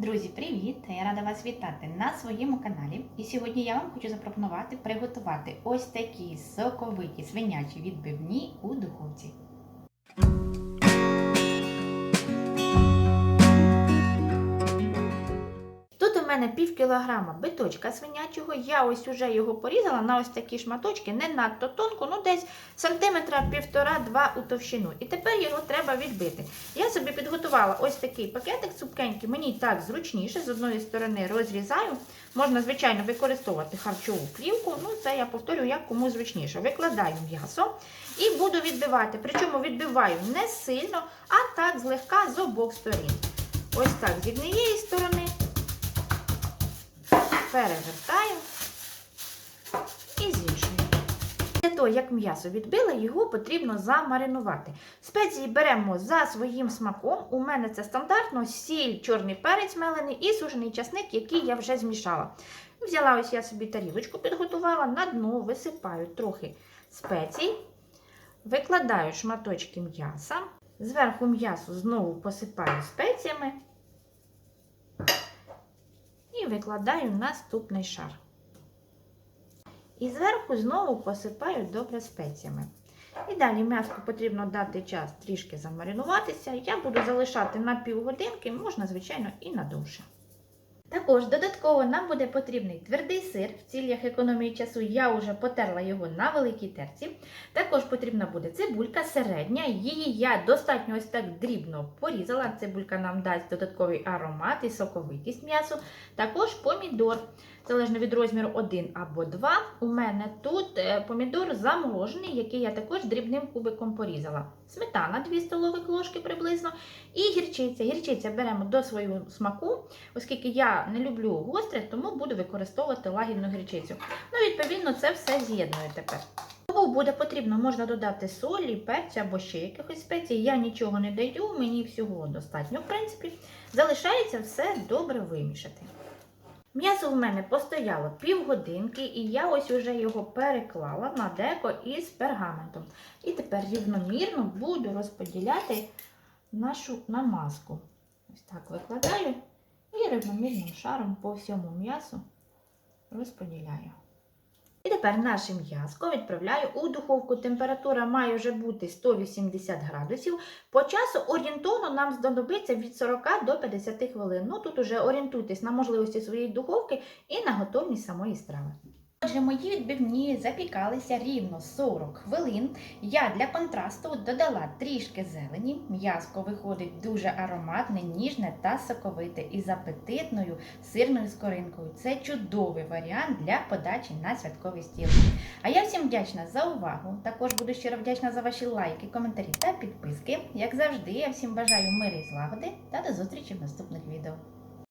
Друзі, привіт! Я рада вас вітати на своєму каналі. І сьогодні я вам хочу запропонувати приготувати ось такі соковиті свинячі відбивні у духовці. Мене пів кілограма биточка свинячого. Я ось уже його порізала на ось такі шматочки, не надто тонко, ну десь сантиметра півтора-два у товщину. І тепер його треба відбити. Я собі підготувала ось такий пакетик цупкенький, мені так зручніше, з одної сторони розрізаю. Можна, звичайно, використовувати харчову плівку. Ну, це я повторю, як кому зручніше. Викладаю м'ясо і буду відбивати. Причому відбиваю не сильно, а так злегка з обох сторін. Ось так з однієї сторони перевертаю і з. Для того, як м'ясо відбила, його потрібно замаринувати. Спеції беремо за своїм смаком. У мене це стандартно сіль, чорний перець мелений і сушений часник, який я вже змішала. Взяла ось я собі тарілочку, підготувала, на дно висипаю трохи спецій, викладаю шматочки м'яса, зверху м'ясо знову посипаю спеціями викладаю наступний шар. І зверху знову посипаю добре спеціями. І далі м'яску потрібно дати час трішки замаринуватися. Я буду залишати на півгодинки, можна, звичайно, і на довше. Також додатково нам буде потрібний твердий сир. В цілях економії часу я вже потерла його на великій терці. Також потрібна буде цибулька середня. Її я достатньо ось так дрібно порізала. Цибулька нам дасть додатковий аромат і соковитість м'ясу. Також помідор. Залежно від розміру 1 або 2. У мене тут е, помідор заморожений, який я також дрібним кубиком порізала. Сметана 2 столових ложки приблизно. І гірчиця. Гірчиця беремо до свого смаку, оскільки я не люблю гостре, тому буду використовувати лагідну гірчицю. Ну, відповідно, це все з'єдную тепер. Кому буде потрібно, можна додати солі, перцю або ще якихось спецій. Я нічого не даю, мені всього достатньо, в принципі. Залишається все добре вимішати. М'ясо в мене постояло півгодинки, і я ось уже його переклала на деко із пергаментом. І тепер рівномірно буду розподіляти нашу намазку. Ось так викладаю і рівномірним шаром по всьому м'ясу розподіляю. І тепер наше м'язко відправляю у духовку. Температура має вже бути 180 градусів. По часу орієнтовно нам знадобиться від 40 до 50 хвилин. Ну тут уже орієнтуйтесь на можливості своєї духовки і на готовність самої страви. Отже, мої відбивні запікалися рівно 40 хвилин. Я для контрасту додала трішки зелені. М'яско виходить дуже ароматне, ніжне та соковите із апетитною сирною скоринкою. Це чудовий варіант для подачі на святковий стіл. А я всім вдячна за увагу. Також буду щиро вдячна за ваші лайки, коментарі та підписки. Як завжди, я всім бажаю миру і злагоди та до зустрічі в наступних відео.